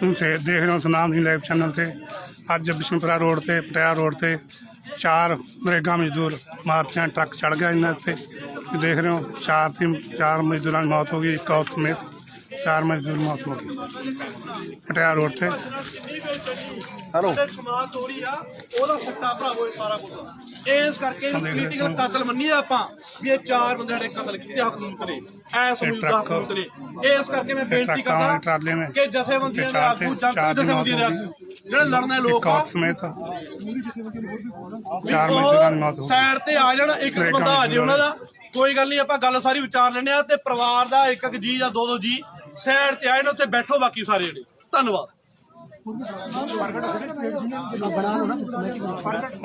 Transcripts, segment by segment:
ਤੁਸੀਂ ਸੇ- ਦੇਖ ਰਹੇ ਹੋ ਸੁਨਾਮ ਦੀ ਲਾਈਵ ਚੈਨਲ ਤੇ। ਅੱਜ ਬਿਸ਼ਨਪੁਰਾ ਰੋਡ ਤੇ ਪਟਿਆਲਾ ਰੋਡ ਤੇ ਚਾਰ ਨਰੇਗਾ ਮਜ਼ਦੂਰ ਮਾਰਚਾਂ ਟਰੱਕ ਚੜ ਗਿਆ ਇਹਨਾਂ ਤੁਸੀਂ ਦੇਖ ਰਹੇ ਹੋ ਚਾਰ ਦੀ ਚਾਰ ਮਜ਼ਦੂਰਾਂ ਦੀ ਮੌਤ ਹੋ ਗਈ ਇੱਕ ਔਰਤ ਸਮੇਤ ਚਾਰ ਮਜ਼ਦੂਰ ਦੀ ਮੌਤ ਹੋ ਗਈ। ਪਟਿਆਲਾ ਰੋਡ ਤੇ। ਉਹਦੇ ਸਮਾਨ ਤੋੜੀ ਆ ਉਹਦਾ ਸੱਟਾ ਭਰਾਵੋ ਇਹ ਸਾਰਾ ਕੁਝ ਇਸ ਕਰਕੇ ਇਹਨੂੰ ਪੋਲੀਟੀਕਲ। ਕਤਲ ਮੰਨੀਏ ਆਪਾਂ ਵੀ ਇਹ ਚਾਰ ਬੰਦੇ ਜਿਹੜੇ ਕਤਲ ਕੀਤੇ ਹਕੂਮਤ ਨੇ। ਐ ਸਮਝਦਾ ਟਰੱਕ- ਹਕੂਮਤ ਨੇ। ਇਸ ਕਰਕੇ ਮੈਂ ਬੇਨਤੀ ਕਰਦਾ ਕਿ ਜਥੇਬੰਦੀਆਂ ਦੇ ਆਗੂ ਚਾਰ ਜਥੇਬੰਦੀਆਂ ਦੇ ਆਗੂ ਜਿਹੜੇ ਲੜਨੇ ਲੋਕ ਆ। ਚਾਰ ਮੌਤ ਸਾਈਡ ਤੇ ਆ ਜਾਣ ਇੱਕ ਬੰਦਾ ਆ ਜੇ ਉਹਨਾਂ ਦਾ। ਕੋਈ ਗੱਲ ਨਹੀਂ ਆਪਾਂ ਗੱਲ ਸਾਰੀ ਵਿਚਾਰ ਲੈਣੇ ਆ ਤੇ ਪਰਿਵਾਰ ਦਾ ਇੱਕ ਇੱਕ ਜੀ ਜਾਂ ਦੋ ਦੋ ਜੀ ਸਾਈਡ ਤੇ ਆਏ ਨੇ ਉੱਥੇ ਬੈਠੋ ਬਾਕੀ ਸਾਰੇ ਜਿਹੜੇ ਧੰਨਵਾਦ।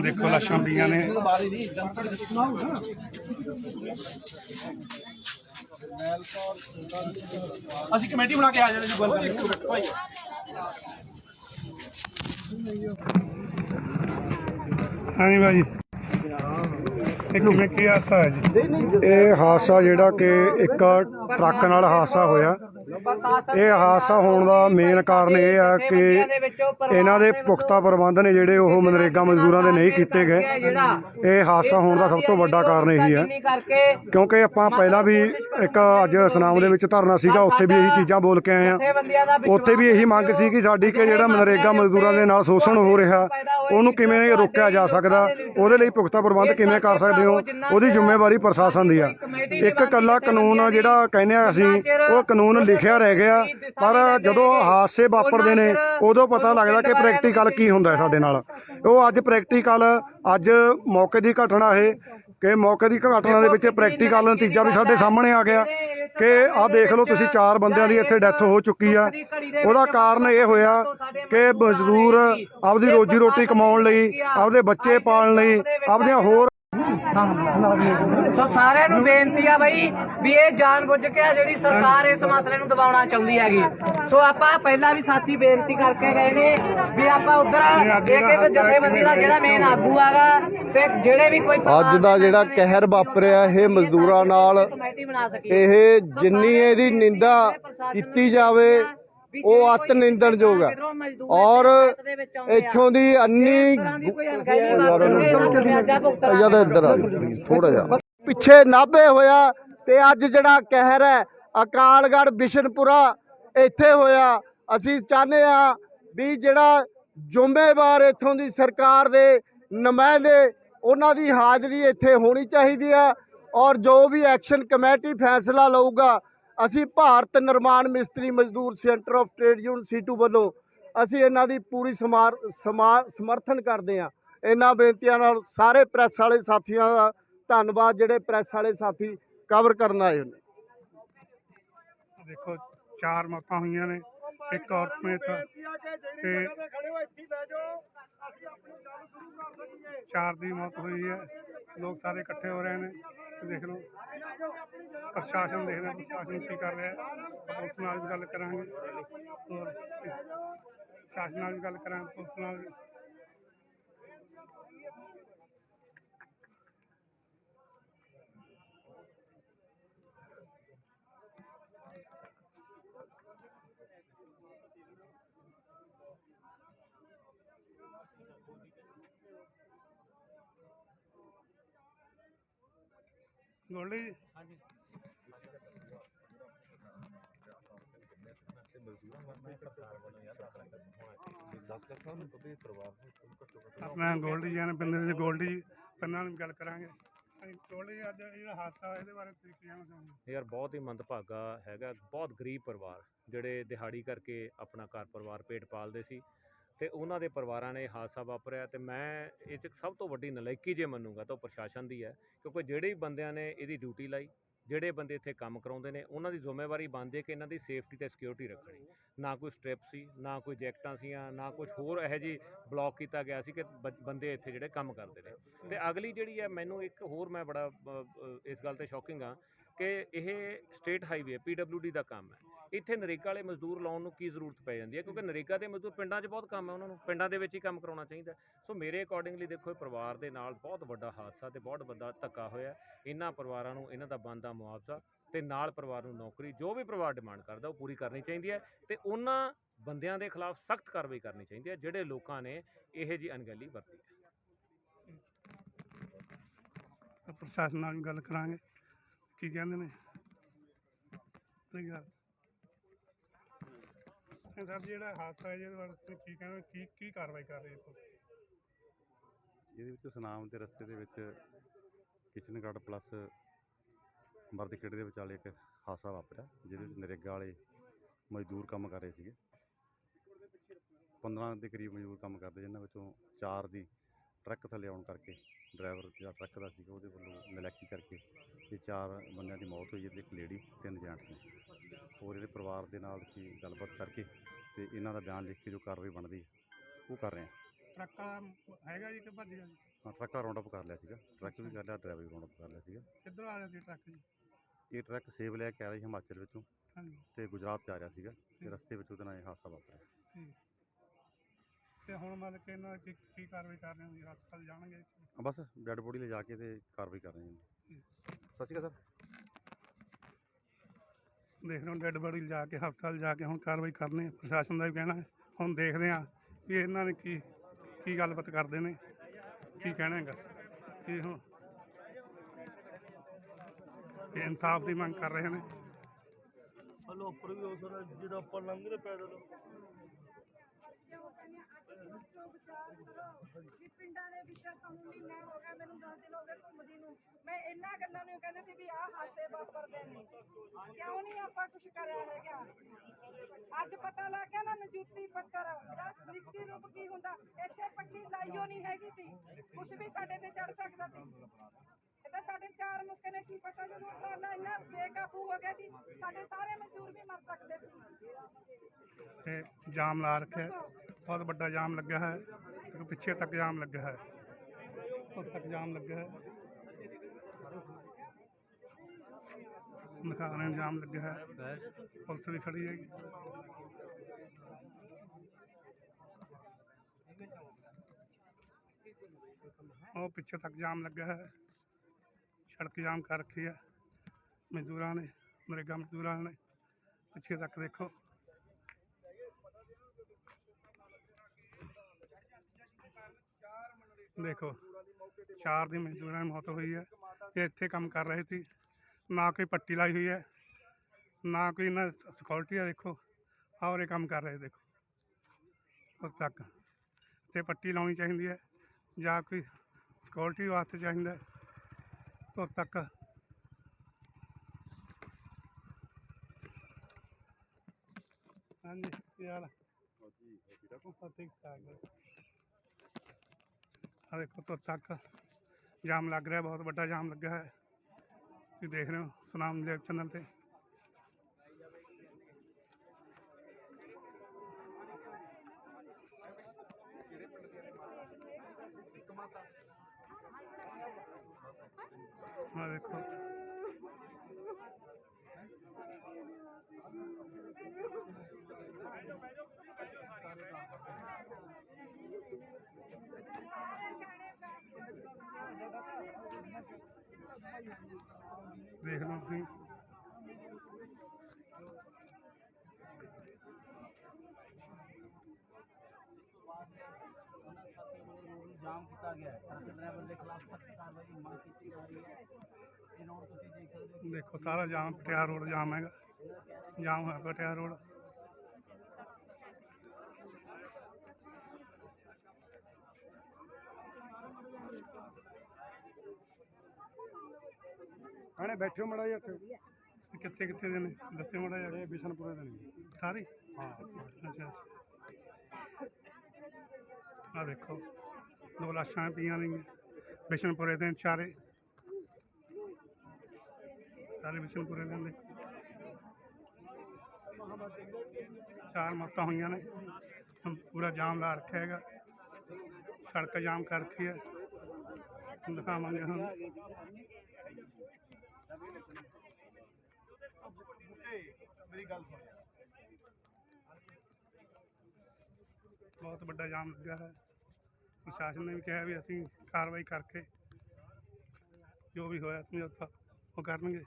ਦੇਖੋ ਲਾਸ਼ਾਂ ਪਈਆਂ ਨੇ। ਅਸੀਂ ਕਮੇਟੀ ਬਣਾ ਕੇ ਆ ਜਾਣੇ ਜੀ ਗੱਲ ਭਾਈ ਹਾਂਜੀ ਭਾਜੀ। ਇੱਕ ਮਿੰਟ ਕੀ ਹਾਸਾ ਹੈ ਜੀ। ਇਹ ਹਾਦਸਾ ਜਿਹੜਾ ਕਿ ਇੱਕ ਟਰੱਕ ਨਾਲ ਹਾਦਸਾ ਹੋਇਆ। ਇਹ ਹਾਦਸਾ ਹੋਣ ਦਾ ਮੇਨ ਕਾਰਨ ਇਹ ਆ ਕਿ ਇਹਨਾਂ ਦੇ ਪੁਖਤਾ ਪ੍ਰਬੰਧ ਨੇ ਜਿਹੜੇ ਉਹ ਮਨਰੇਗਾ ਮਜ਼ਦੂਰਾਂ ਦੇ ਨਹੀਂ ਕੀਤੇ ਗਏ। ਇਹ ਹਾਦਸਾ ਹੋਣ ਦਾ ਸਭ ਤੋਂ ਵੱਡਾ ਕਾਰਨ ਇਹੀ ਹੈ ਕਿਉਂਕਿ ਆਪਾਂ ਪਹਿਲਾਂ ਵੀ ਇੱਕ ਅੱਜ ਸੁਨਾਮ ਦੇ ਵਿੱਚ ਧਰਨਾ ਸੀਗਾ ਉੱਥੇ ਵੀ ਇਹੀ ਚੀਜ਼ਾਂ ਬੋਲ ਕੇ ਆਏ ਆ। ਉੱਥੇ ਵੀ ਇਹੀ ਮੰਗ ਸੀ ਕਿ ਸਾਡੀ ਕਿ ਜਿਹੜਾ ਮਨਰੇਗਾ ਮਜ਼ਦੂਰਾਂ ਦੇ ਨਾਲ ਸ਼ੋਸ਼ਣ ਹੋ ਰਿਹਾ ਉਹਨੂੰ ਕਿਵੇਂ ਰੋਕਿਆ ਜਾ ਸਕਦਾ ਉਹਦੇ ਲਈ ਪੁਖਤਾ ਪ੍ਰਬੰਧ ਕਿਵੇਂ ਕਰ ਸਕਦੇ ਹੋ? ਉਹਦੀ ਜ਼ਿੰਮੇਵਾਰੀ ਪ੍ਰਸ਼ਾਸਨ ਦੀ ਆ। ਇੱਕ ਕੱਲਾ ਕਾਨੂੰਨ ਜਿਹੜਾ ਕਹਿੰਦੇ ਆ ਅਸੀਂ ਉਹ ਕਾਨੂੰਨ ਲਿਖਿਆ ਰਹਿ ਗਿਆ ਪਰ ਜਦੋਂ ਹਾਦਸੇ ਵਾਪਰਦੇ ਨੇ ਉਦੋਂ ਪਤਾ ਲੱਗਦਾ ਕਿ ਪ੍ਰੈਕਟੀਕਲ ਕੀ ਹੁੰਦਾ ਹੈ ਸਾਡੇ ਨਾਲ। ਉਹ ਅੱਜ ਪ੍ਰੈਕਟੀਕਲ ਅੱਜ ਮੌਕੇ ਦੀ ਘਟਨਾ ਇਹ ਕਿ ਮੌਕੇ ਦੀ ਘਟਨਾ ਦੇ ਵਿੱਚ ਪ੍ਰੈਕਟੀਕਲ ਨਤੀਜਾ ਵੀ ਸਾਡੇ ਸਾਹਮਣੇ ਆ ਗਿਆ ਕਿ ਆਹ ਦੇਖ ਲਓ ਤੁਸੀਂ ਚਾਰ ਬੰਦਿਆਂ ਦੀ ਇੱਥੇ ਡੈਥ ਹੋ ਚੁੱਕੀ ਆ। ਉਹਦਾ ਕਾਰਨ ਇਹ ਹੋਇਆ ਕਿ ਮਜ਼ਦੂਰ ਆਪਦੀ ਰੋਜੀ ਰੋਟੀ ਕਮਾਉਣ ਲਈ ਆਪਦੇ ਬੱਚੇ ਪਾਲਣ ਲਈ ਆਪਦੀਆਂ ਹੋਰ ਸੋ ਸਾਰਿਆਂ ਨੂੰ ਬੇਨਤੀ ਆ ਬਈ ਵੀ ਇਹ ਜਾਣਬੁੱਝ ਕੇ ਆ ਜਿਹੜੀ ਸਰਕਾਰ ਇਸ ਮਸਲੇ ਨੂੰ ਦਬਾਉਣਾ ਚਾਹੁੰਦੀ ਹੈਗੀ। ਸੋ ਆਪਾਂ ਪਹਿਲਾਂ ਵੀ ਸਾਥੀ ਬੇਨਤੀ ਕਰਕੇ ਗਏ ਨੇ ਵੀ ਆਪਾਂ ਉਧਰ ਇੱਕ ਇੱਕ ਜਥੇਬੰਦੀ ਦਾ ਜਿਹੜਾ ਮੇਨ ਆਗੂ ਆਗਾ ਤੇ ਜਿਹੜੇ ਵੀ ਕੋਈ ਅੱਜ ਦਾ ਜਿਹੜਾ ਕਹਿਰ ਵਾਪਰਿਆ ਇਹ ਮਜ਼ਦੂਰਾਂ ਨਾਲ ਇਹ ਜਿੰਨੀ ਇਹਦੀ ਨਿੰਦਾ ਕੀਤੀ ਜਾਵੇ ਉਹ ਅਤ ਨਿੰਦਣਯੋਗ ਹੈ ਔਰ ਇੱਥੋਂ ਦੀ ਅੰਨੀ ਜ਼ਿਆਦਾ ਇੱਧਰ ਆ ਥੋੜਾ ਜਿਹਾ। ਪਿੱਛੇ ਨਾਭੇ ਹੋਇਆ ਤੇ ਅੱਜ ਜਿਹੜਾ ਕਹਿਰ ਹੈ ਅਕਾਲਗੜ੍ਹ ਬਿਸ਼ਨਪੁਰਾ ਇੱਥੇ ਹੋਇਆ। ਅਸੀਂ ਚਾਹੁੰਦੇ ਆ ਵੀ ਜਿਹੜਾ ਜ਼ਿੰਮੇਵਾਰ ਇੱਥੋਂ ਦੀ ਸਰਕਾਰ ਦੇ ਨੁਮਾਇੰਦੇ ਉਹਨਾਂ ਦੀ ਹਾਜ਼ਰੀ ਇੱਥੇ ਹੋਣੀ ਚਾਹੀਦੀ ਆ ਔਰ ਜੋ ਵੀ ਐਕਸ਼ਨ ਕਮੇਟੀ ਫੈਸਲਾ ਲਊਗਾ ਅਸੀਂ ਭਾਰਤ ਨਿਰਮਾਣ ਮਿਸਤਰੀ ਮਜ਼ਦੂਰ centre of trade union CITU ਵੱਲੋਂ ਅਸੀਂ ਇਹਨਾਂ ਦੀ ਪੂਰੀ ਸਮਾਰ, ਸਮਾ- ਸਮਰਥਨ ਕਰਦੇ ਹਾਂ। ਇਹਨਾਂ ਬੇਨਤੀਆਂ ਨਾਲ ਸਾਰੇ ਪ੍ਰੈਸ ਵਾਲੇ ਸਾਥੀਆਂ ਦਾ ਧੰਨਵਾਦ, ਜਿਹੜੇ ਪ੍ਰੈਸ ਵਾਲੇ ਸਾਥੀ ਕਵਰ ਕਰਨ ਆਏ ਨੇ। ਦੇਖੋ, ਚਾਰ ਮੌਤਾਂ ਹੋਈਆਂ ਨੇ, ਇੱਕ ਔਰਤ ਸਮੇਤ। ਤੇ ਚਾਰ ਦੀ ਮੌਤ ਹੋਈ ਹੈ। ਲੋਕ ਸਾਰੇ ਇਕੱਠੇ ਹੋ ਰਹੇ ਨੇ, ਦੇਖ ਲਓ। ਪ੍ਰਸ਼ਾਸਨ ਦੇਖ ਰਿਹਾ ਪ੍ਰਸ਼ਾਸਨ ਕੀ ਕਰ ਰਿਹਾ ਹੈ। ਆਪਾਂ ਉਸ ਨਾਲ ਵੀ ਗੱਲ ਕਰਾਂਗੇ। ਹੋਰ ਪ੍ਰਸ਼ਾਸਨ ਨਾਲ ਵੀ ਗੱਲ ਕਰਾਂਗੇ, ਪੁਲਿਸ ਨਾਲ ਵੀ। ਗੋਲਡੀ ਜੀ ਆਪਣਾ ਗੋਲਡੀ ਜੀ ਨੇ ਦੇ ਗੋਲਡੀ ਪੰਨਾਂ ਨਾਲ ਗੱਲ ਕਰਾਂਗੇ। ਗੋਲਡੀ ਅੱਜ ਜਿਹੜਾ ਹਾਦਸਾ ਇਹਦੇ ਬਾਰੇ ਤੁਸੀਂ ਕਹਿਣਾ ਚਾਹੁੰਦੇ ਯਾਰ ਬਹੁਤ ਹੀ ਮੰਦਭਾਗਾ ਹੈਗਾ, ਬਹੁਤ ਗਰੀਬ ਪਰਿਵਾਰ, ਜਿਹੜੇ ਦਿਹਾੜੀ ਕਰਕੇ ਆਪਣਾ ਘਰ ਪਰਿਵਾਰ ਪੇਟ ਪਾਲਦੇ ਸੀ। ਤੇ ਉਹਨਾਂ ਦੇ ਪਰਿਵਾਰਾਂ ਨੇ ਇਹ ਹਾਦਸਾ ਵਾਪਰਿਆ ਤੇ ਮੈਂ ਇਹ 'ਚ ਸਭ ਤੋਂ ਵੱਡੀ ਨਲਾਇਕੀ ਜੇ ਮੰਨੂਗਾ ਤਾਂ ਉਹ ਪ੍ਰਸ਼ਾਸਨ ਦੀ ਹੈ, ਕਿਉਂਕਿ ਜਿਹੜੇ ਬੰਦਿਆਂ ਨੇ ਇਹਦੀ ਡਿਊਟੀ ਲਾਈ, ਜਿਹੜੇ ਬੰਦੇ ਇੱਥੇ ਕੰਮ ਕਰਾਉਂਦੇ ਨੇ, ਉਹਨਾਂ ਦੀ ਜ਼ਿੰਮੇਵਾਰੀ ਬਣਦੀ ਹੈ ਕਿ ਇਹਨਾਂ ਦੀ ਸੇਫਟੀ ਤੇ ਸਿਕਿਉਰਿਟੀ ਰੱਖਣੀ। ਨਾ ਕੋਈ ਸਟ੍ਰਿਪ ਸੀ, ਨਾ ਕੋਈ ਜੈਕਟਾਂ ਸੀਆਂ, ਨਾ ਕੁਝ ਹੋਰ ਇਹੋ ਜਿਹੀ ਬਲੌਕ ਕੀਤਾ ਗਿਆ ਸੀ ਕਿ ਬ- ਬੰਦੇ ਇੱਥੇ ਜਿਹੜੇ ਕੰਮ ਕਰਦੇ ਨੇ। ਤੇ ਅਗਲੀ ਜਿਹੜੀ ਹੈ, ਮੈਨੂੰ ਇੱਕ ਹੋਰ ਮੈਂ ਬੜਾ ਇਸ ਗੱਲ ਤੇ ਸ਼ੌਕਿੰਗ ਆ ਕਿ ਇਹ ਸਟੇਟ ਹਾਈਵੇ ਪੀਡਬਲਯੂਡੀ ਦਾ ਕੰਮ ਹੈ। ਇੱਥੇ ਨਰੇਗਾ ਵਾਲੇ ਮਜ਼ਦੂਰ ਲਾਉਣ ਨੂੰ ਕੀ ਜ਼ਰੂਰਤ ਪੈ ਜਾਂਦੀ ਹੈ? ਕਿਉਂਕਿ ਨਰੇਗਾ ਦੇ ਮਜ਼ਦੂਰ ਪਿੰਡਾਂ 'ਚ ਬਹੁਤ ਕੰਮ ਹੈ, ਉਹਨਾਂ ਨੂੰ ਪਿੰਡਾਂ ਦੇ ਵਿੱਚ ਹੀ ਕੰਮ ਕਰਾਉਣਾ ਚਾਹੀਦਾ ਸੋ ਮੇਰੇ ਅਕੋਰਡਿੰਗਲੀ ਦੇਖੋ, ਇਹ ਪਰਿਵਾਰ ਦੇ ਨਾਲ ਬਹੁਤ ਵੱਡਾ ਹਾਦਸਾ ਤੇ ਬਹੁਤ ਵੱਡਾ ਧੱਕਾ ਹੋਇਆ। ਇਹਨਾਂ ਪਰਿਵਾਰਾਂ ਨੂੰ ਇਹਨਾਂ ਦਾ ਬਣਦਾ ਮੁਆਵਜ਼ਾ ਤੇ ਨਾਲ ਪਰਿਵਾਰ ਨੂੰ ਨੌਕਰੀ, ਜੋ ਵੀ ਪਰਿਵਾਰ ਡਿਮਾਂਡ ਕਰਦਾ, ਉਹ ਪੂਰੀ ਕਰਨੀ ਚਾਹੀਦੀ ਹੈ ਤੇ ਉਹਨਾਂ ਬੰਦਿਆਂ ਦੇ ਖਿਲਾਫ ਸਖਤ ਕਾਰਵਾਈ ਕਰਨੀ ਚਾਹੀਦੀ ਹੈ, ਜਿਹੜੇ ਲੋਕਾਂ ਨੇ ਇਹ ਜੀ ਅਣਗਹਿਲੀ ਵਰਤੀ ਹੈ। ਪ੍ਰਸ਼ਾਸਨ ਨਾਲ ਵੀ ਗੱਲ ਕਰਾਂਗੇ। ਕੀ ਕਹਿੰਦੇ ਨੇ? ਸਹੀ ਗੱਲ। ਇਹ ਸਰ, ਜਿਹੜਾ ਹਾਦਸਾ ਹੈ, ਜਿਹਦੇ ਬਾਰੇ ਤੁਸੀਂ ਕੀ ਕਹਿਣਾ, ਕੀ ਕੀ ਕਾਰਵਾਈ ਕਰ ਰਹੇ ਹੋ ਇਹਦੇ ਵਿੱਚ ਸੁਨਾਮ ਦੇ ਰਸਤੇ ਦੇ ਵਿੱਚ ਕਿਚਨਗੜ੍ਹ ਪਲੱਸ ਮਰਦਖੇੜੇ ਦੇ ਵਿਚਾਲੇ ਇੱਕ ਹਾਦਸਾ ਵਾਪਰਿਆ, ਜਿਹਦੇ ਵਿੱਚ ਨਰੇਗਾ ਵਾਲੇ ਮਜ਼ਦੂਰ ਕੰਮ ਕਰ ਰਹੇ ਸੀਗੇ। 15 ਦੇ ਕਰੀਬ ਮਜ਼ਦੂਰ ਕੰਮ ਕਰਦੇ, ਜਿਨ੍ਹਾਂ ਵਿੱਚੋਂ ਚਾਰ ਦੀ ਟਰੱਕ ਥੱਲੇ ਆਉਣ ਕਰਕੇ, ਡਰਾਈਵਰ ਜਿਹੜਾ ਟਰੱਕ ਦਾ ਸੀਗਾ, ਉਹਦੇ ਵੱਲੋਂ ਨਲਾਇਕੀ ਕਰਕੇ ਇਹ ਚਾਰ ਬੰਦਿਆਂ ਦੀ ਮੌਤ ਹੋਈ, ਜਿਹਦੇ ਇੱਕ ਲੇਡੀ, ਤਿੰਨ ਜੈਂਟਸ ਨੇ। ਹੋਰ ਜਿਹੜੇ ਪਰਿਵਾਰ ਦੇ ਨਾਲ ਅਸੀਂ ਗੱਲਬਾਤ ਕਰਕੇ ਤੇ ਇਹਨਾਂ ਦਾ ਬਿਆਨ ਲਿਖ ਕੇ ਜੋ ਕਾਰਵਾਈ ਬਣਦੀ ਉਹ ਕਰ ਰਹੇ ਹਾਂ। ਟਰੱਕ ਵਾਲਾ ਹੈਗਾ ਜੀ ਕਿ ਭੱਜ ਗਿਆ ਜੀ? ਹਾਂ ਟਰੱਕ ਦਾ ਰਾਉਂਡ ਅਪ ਕਰ ਲਿਆ ਸੀਗਾ। ਟਰੱਕ ਵੀ ਕਰ ਲਿਆ ਡਰਾਈਵਰ ਵੀ ਰਾਉਂਡ ਅਪ ਕਰ ਲਿਆ ਸੀਗਾ। ਕਿੱਧਰੋਂ ਆ ਰਿਹਾ ਸੀ ਟਰੱਕ ਜੀ? ਇਹ ਟਰੱਕ ਸੇਬ ਲੈ ਕੇ ਆ ਰਿਹਾ ਸੀ ਹਿਮਾਚਲ ਵਿੱਚੋਂ ਹਾਂਜੀ। ਤੇ ਗੁਜਰਾਤ ਜਾ ਰਿਹਾ ਸੀਗਾ ਤੇ ਰਸਤੇ ਵਿੱਚ ਉਹਦੇ ਨਾਲ ਇਹ ਹਾਦਸਾ ਵਾਪਰਿਆ। ਠੀਕ ਤੇ ਹੁਣ ਮਤਲਬ ਕਿ ਇਹਨਾਂ ਕੀ ਕੀ ਕਾਰਵਾਈ ਕਰ ਰਹੇ ਹੋ ਜੀ? ਹਸਪਤਾਲ ਜਾਣਗੇ? ਬਸ ਡੈੱਡ ਬੋਡੀ ਲੈ ਜਾ ਕੇ ਤੇ ਕਾਰਵਾਈ ਕਰ ਰਹੇ ਹਾਂ। ਸਤਿ ਸ਼੍ਰੀ ਅਕਾਲ ਸਰ। ਦੇਖ ਰਹੇ ਹੋ ਡੈੱਡ ਬੋਡੀ ਲਿਜਾ ਕੇ ਹਸਪਤਾਲ ਜਾ ਕੇ ਹੁਣ ਕਾਰਵਾਈ ਕਰਨੀ ਹੈ ਪ੍ਰਸ਼ਾਸਨ ਦਾ ਵੀ ਕਹਿਣਾ ਹੈ। ਹੁਣ ਦੇਖਦੇ ਹਾਂ ਕਿ ਇਹਨਾਂ ਨੇ ਕੀ ਕੀ ਗੱਲਬਾਤ ਕਰਦੇ ਨੇ ਕੀ ਕਹਿਣਾ ਹੈਗਾ ਕੀ ਹੁਣ ਇਹ ਇਨਸਾਫ ਦੀ ਮੰਗ ਕਰ ਰਹੇ ਨੇ। ਹਲੋ ਉੱਪਰ ਵੀ ਹੋ ਸਕਦਾ ਜਿਹੜਾ ਉੱਪਰ ਲੰਘਦੇ ਪੈਦਲ। ਵੀ ਪਿੰਡਾਂ ਦੇ ਵਿੱਚ ਸਾਨੂੰ ਮਹੀਨਾ ਹੋ ਗਿਆ ਮੈਨੂੰ 10 ਦਿਨ ਹੋ ਗਏ ਮੈਂ ਇਹਨਾਂ ਗੱਲਾਂ ਨੂੰ ਕਹਿੰਦੇ ਸੀ ਵੀ ਆਹ ਹਾਸੇ ਵਾਪਰਦੇ ਨੇ। ਕਿਉਂ ਨਹੀਂ ਆਪਾਂ ਕੁਝ ਕਰਿਆ ਹੈਗਾ? ਅੱਜ ਪਤਾ ਲੱਗ ਗਿਆ ਨਾ ਨਜੂਤੀ ਪੱਤਰ ਜਾਂ ਲਿਖਤੀ ਰੂਪ ਕੀ ਹੁੰਦਾ। ਇੱਥੇ ਪੱਟੀ ਲਾਈਓ ਨਹੀਂ ਹੈਗੀ ਸੀ। ਕੁਝ ਵੀ ਸਾਡੇ ਤੇ ਚੜ ਸਕਦਾ ਸੀ। ਇਹ ਤਾਂ ਸਾਡੇ ਚਾਰ ਮੁੱਕੇ ਨੇ ਕੀ ਪਤਾ ਜਦੋਂ ਟਰਾਲਾ ਇੰਨਾ ਬੇਕਾਬੂ ਹੋ ਗਿਆ ਸੀ ਸਾਡੇ ਸਾਰੇ ਮਜ਼ਦੂਰ ਵੀ ਮਰ ਸਕਦੇ ਸੀ। ਤੇ ਜਾਮ ਲਾ ਰੱਖਿਆ। ਬਹੁਤ ਵੱਡਾ ਜਾਮ ਲੱਗਾ ਹੈ। ਪਿੱਛੇ ਤੱਕ ਜਾਮ ਲੱਗਾ ਹੈ। ਉੱਥੇ ਤੱਕ ਜਾਮ ਲੱਗਾ ਹੈ। ਮਕਾਨ ਜਾਮ ਲੱਗਾ ਹੈ ਪੁਲਿਸ ਵੀ ਖੜੀ ਹੈਗੀ ਉਹ ਪਿੱਛੇ ਤੱਕ ਜਾਮ ਲੱਗਾ ਹੈ ਸੜਕ ਜਾਮ ਕਰ ਰੱਖੀ ਹੈ ਮਜ਼ਦੂਰਾਂ ਨੇ ਨਰੇਗਾ ਮਜ਼ਦੂਰਾਂ ਨੇ ਪਿੱਛੇ ਤੱਕ ਦੇਖੋ ਦੇਖੋ ਚਾਰ ਦੀ ਮਜ਼ਦੂਰਾਂ ਦੀ ਮੌਤ ਹੋਈ ਹੈ ਇਹ ਇੱਥੇ ਕੰਮ ਕਰ ਰਹੇ ਸੀ ਨਾ ਕੋਈ ਪੱਟੀ ਲਾਈ ਹੋਈ ਹੈ ਨਾ ਕੋਈ ਨਾ ਸਿਕਿਉਰਿਟੀ ਹੈ ਦੇਖੋ ਔਰ ਇਹ ਕੰਮ ਕਰ ਰਹੇ ਦੇਖੋ ਉਸ ਤੱਕ ਤੇ ਪੱਟੀ ਲਾਉਣੀ ਚਾਹੀਦੀ ਹੈ ਜਾਂ ਕੋਈ ਸਿਕਿਉਰਿਟੀ ਵਾਸਤੇ ਚਾਹੀਦਾ ਹੈ ਤੁਰ ਤੱਕ ਹਾਂਜੀ ਕੀ ਹਾਲ ਹੈ ਉਹ ਠੀਕ ਠਾਕ ਹੈ ਆ ਦੇਖੋ ਤੁਰ ਤੱਕ ਜਾਮ ਲੱਗ ਰਿਹਾ ਬਹੁਤ ਵੱਡਾ ਜਾਮ ਲੱਗਾ ਹੈ ਤੁਸੀਂ ਦੇਖ ਰਹੇ ਹੋ ਸੁਨਾਮ ਦੇਵ ਚੈਨਲ ਤੇ ਆ ਦੇਖੋ ਦੇਖ ਲਓ ਤੁਸੀਂ ਜਾਮ ਕੀਤਾ ਗਿਆ ਹੈ ਟਰੱਕ ਡਰਾਈਵਰ ਦੇ ਖਿਲਾਫ ਸਖਤ ਕਾਰਵਾਈ ਦੀ ਮੰਗ ਕੀਤੀ ਜਾ ਰਹੀ ਹੈ ਇਹ ਰੋਡ ਤੁਸੀਂ ਦੇਖ ਸਕਦੇ ਹੋ ਦੇਖੋ ਸਾਰਾ ਜਾਮ ਪਟਿਆਲਾ ਹਣੇ ਬੈਠਿਓ ਮੜਾ ਜੀ ਇੱਥੇ। ਤੇ ਕਿੱਥੇ ਕਿੱਥੇ ਦੇ ਨੇ? ਦੱਸਿਓ ਮਾੜਾ ਜਿਹਾ। ਇਹ ਬਿਸ਼ਨਪੁਰੇ ਦੇ ਨੇ। ਸਾਰੇ? ਹਾਂ। ਅੱਛਾ ਆ ਦੇਖੋ ਦੋ ਲਾਸ਼ਾਂ ਪਈਆਂ ਨੇ। ਬਿਸ਼ਨਪੁਰੇ ਦੇ ਚਾਰੇ। ਸਾਰੇ ਬਿਸ਼ਨਪੁਰੇ ਦੇ ਨੇ। ਚਾਰ ਮੌਤਾਂ ਹੋਈਆਂ ਨੇ। ਪੂਰਾ ਜਾਮ ਲਾ ਰੱਖਿਆ ਹੈਗਾ। ਸੜਕ ਜਾਮ ਕਰ ਰੱਖੀ ਹੈ। ਦਿਖਾਵਾਂਗੇ ਹੁਣ। ਮੇਰੀ ਗੱਲ ਸੁਣ ਬਹੁਤ ਵੱਡਾ ਜਾਮ ਲੱਗਾ ਹੈ ਪ੍ਰਸ਼ਾਸਨ ਨੇ ਵੀ ਕਿਹਾ ਵੀ ਅਸੀਂ ਕਾਰਵਾਈ ਕਰਕੇ ਜੋ ਵੀ ਹੋਇਆ ਸਮਝੌਤਾ ਉਹ ਕਰਨਗੇ